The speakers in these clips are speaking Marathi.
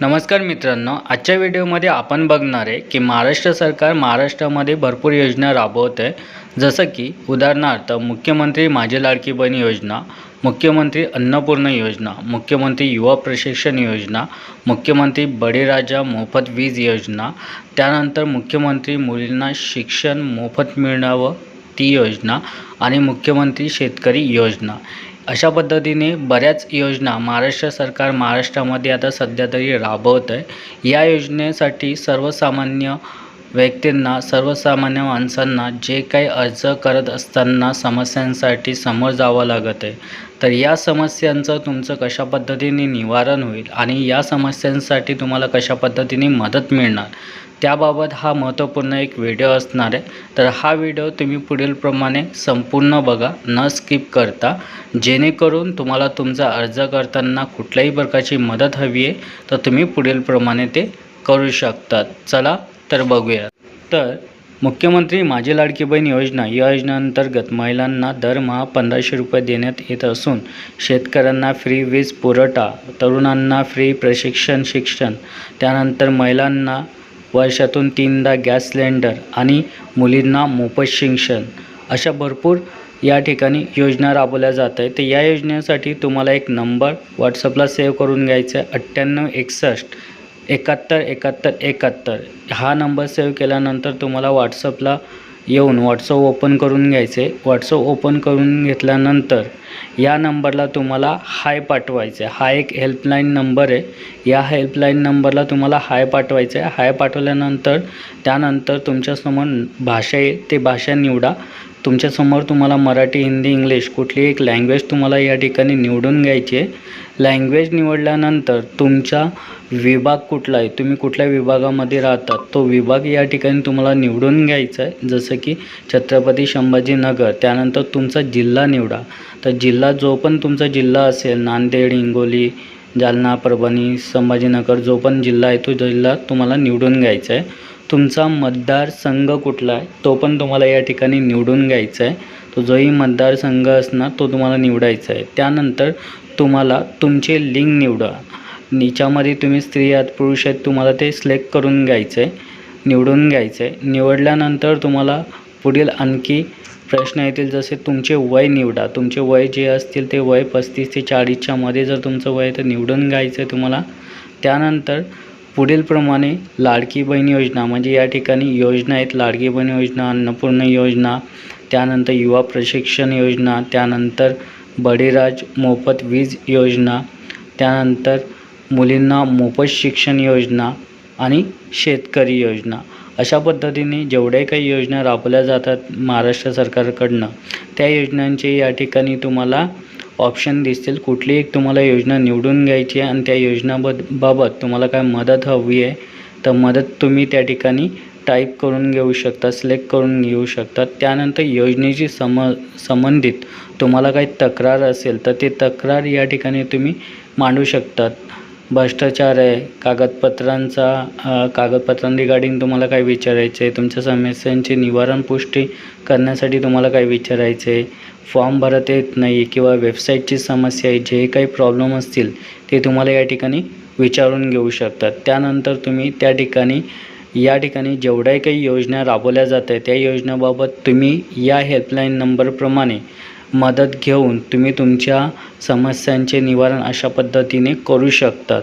नमस्कार मित्रांनो आजच्या व्हिडिओमध्ये आपण बघणार आहे की महाराष्ट्र सरकार महाराष्ट्रामध्ये भरपूर योजना राबवत आहे जसं की उदाहरणार्थ मुख्यमंत्री माझी लाडकी बहीण योजना मुख्यमंत्री अन्नपूर्ण योजना मुख्यमंत्री युवा प्रशिक्षण योजना मुख्यमंत्री बळीराजा मोफत वीज योजना त्यानंतर मुख्यमंत्री मुलींना शिक्षण मोफत मिळणावं ती योजना आणि मुख्यमंत्री शेतकरी योजना. अशा पद्धतीने बऱ्याच योजना महाराष्ट्र सरकार महाराष्ट्रामध्ये आता सध्या तरी राबवत आहे या योजनेसाठी सर्वसामान्य व्यक्तींना सर्वसामान्य माणसांना जे काही अर्ज करत असताना समस्यांसाठी समोर जावं लागत आहे. तर या समस्यांचं तुमचं कशा पद्धतीने निवारण होईल आणि या समस्यांसाठी तुम्हाला कशा पद्धतीने मदत मिळणार त्याबाबत हा महत्त्वपूर्ण एक व्हिडिओ असणार आहे. तर हा व्हिडिओ तुम्ही पुढीलप्रमाणे संपूर्ण बघा न स्किप करता. जेणेकरून तुम्हाला तुमचा अर्ज करताना कुठल्याही प्रकारची मदत हवी आहे तर तुम्ही पुढीलप्रमाणे ते करू शकतात. चला तर बघूया. तर मुख्यमंत्री माझी लाडकी बहीण योजना या योजनेअंतर्गत महिलांना दरमहा पंधराशे रुपये देण्यात येत असून शेतकऱ्यांना फ्री वीज पुरवठा तरुणांना फ्री प्रशिक्षण शिक्षण त्यानंतर महिलांना वर्षातून तीनदा गॅस सिलेंडर आणि मुलींना मोफत शिक्षण अशा भरपूर या ठिकाणी योजना राबवल्या जात आहे तर या योजनेसाठी तुम्हाला एक नंबर व्हॉट्सअपला सेव्ह करून घ्यायचा आहे. अठ्ठ्याण्णव एकसष्ट एकाहत्तर एकाहत्तर एकाहत्तर. हा नंबर सेव्ह केल्यानंतर तुम्हाला व्हॉट्सअपला येऊन व्हॉट्सअप ओपन करून घ्यायचे. व्हॉट्सअप ओपन करून घेतल्यानंतर या नंबरला तुम्हाला हाय पाठवायचं आहे. हा एक हेल्पलाईन नंबर आहे. या हेल्पलाईन नंबरला तुम्हाला हाय पाठवायचं आहे. हाय पाठवल्यानंतर त्यानंतर तुमच्यासमोर भाषा येईल. ते भाषा निवडा. तुमच्यासमोर तुम्हाला मराठी हिंदी इंग्लिश कुठली एक लँग्वेज तुम्हाला या ठिकाणी निवडून घ्यायची आहे. लँग्वेज निवडल्यानंतर तुमचा विभाग कुठला आहे? तुम्ही कुठल्या विभागामध्ये राहतात तो विभाग या ठिकाणी तुम्हाला निवडून घ्यायचा आहे. जसं की छत्रपती संभाजीनगर. त्यानंतर तुमचा जिल्हा निवडा. तर जिल्हा जो पण तुमचा जिल्हा असेल नांदेड हिंगोली जालना परभणी संभाजीनगर जो पण जिल्हा आहे तो जिल्हा तुम्हाला निवडून घ्यायचा आहे. तुमचा मतदारसंघ कुठला आहे तो पण तुम्हाला या ठिकाणी निवडून घ्यायचा आहे. तो जोही मतदारसंघ असणार तो तुम्हाला निवडायचा आहे. त्यानंतर तुम्हाला तुमचे लिंग निवडा. निच्यामध्ये तुम्ही स्त्री आहात पुरुष आहेत तुम्हाला ते सिलेक्ट करून घ्यायचं आहे निवडून घ्यायचं आहे. निवडल्यानंतर तुम्हाला पुढील आणखी प्रश्न येतील जसे तुमचे वय निवडा. तुमचे वय जे असतील ते वय पस्तीस ते चाळीसच्या मध्ये जर तुमचं वय तर निवडून घ्यायचं आहे तुम्हाला. त्यानंतर पुढीलप्रमाणे लाडकी बहीण योजना म्हणजे या ठिकाणी योजना आहेत लाडकी बहीण योजना अन्नपूर्ण योजना त्यानंतर युवा प्रशिक्षण योजना त्यानंतर बळीराज मोफत वीज योजना त्यानंतर मुलींना मोफत शिक्षण योजना आणि शेतकरी योजना. अशा पद्धतीने जेवढ्या काही योजना राबवल्या जातात महाराष्ट्र सरकारकडनं त्या योजनांचे या ठिकाणी तुम्हाला ऑप्शन दिसतील. कुठली एक तुम्हाला योजना निवडून घ्यायची आहे आणि त्या योजनाबद बाबत तुम्हाला काय मदत हवी आहे तर मदत तुम्ही त्या ठिकाणी टाईप करून घेऊ शकता सिलेक्ट करून घेऊ शकता. त्यानंतर योजनेशी सम संबंधित तुम्हाला काही तक्रार असेल तर ते तक्रार या ठिकाणी तुम्ही मांडू शकतात. भ्रष्टाचार आहे कागदपत्रांचा कागदपत्रां रिगार्डिंग तुम्हाला काय विचारायचं आहे तुमच्या समस्यांची निवारण पुष्टी करण्यासाठी तुम्हाला काय विचारायचं आहे फॉर्म भरत येत नाही किंवा वेबसाईटची समस्या आहे जे काही प्रॉब्लेम असतील ते तुम्हाला या ठिकाणी विचारून घेऊ शकतात. त्यानंतर तुम्ही त्या ठिकाणी या ठिकाणी जेवढ्या काही योजना राबवल्या जात आहे त्या योजनेबाबत तुम्ही या हेल्पलाईन नंबरप्रमाणे मदत घेऊन तुम्ही तुमच्या समस्यांचे निवारण अशा पद्धतीने करू शकतात.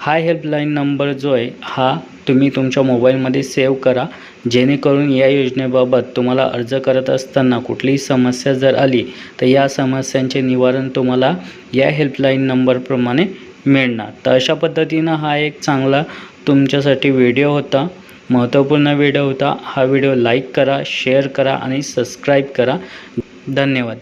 हा हेल्पलाईन नंबर जो आहे हा तुम्ही तुमच्या मोबाईलमध्ये सेव्ह करा. जेणेकरून या योजनेबाबत तुम्हाला अर्ज करत असताना कुठलीही समस्या जर आली तर या समस्यांचे निवारण तुम्हाला या हेल्पलाईन नंबरप्रमाणे मिळणार. तर अशा पद्धतीनं हा एक चांगला तुमच्यासाठी व्हिडिओ होता. महत्त्वपूर्ण व्हिडिओ होता. हा व्हिडिओ लाईक करा शेअर करा आणि सबस्क्राईब करा. धन्यवाद.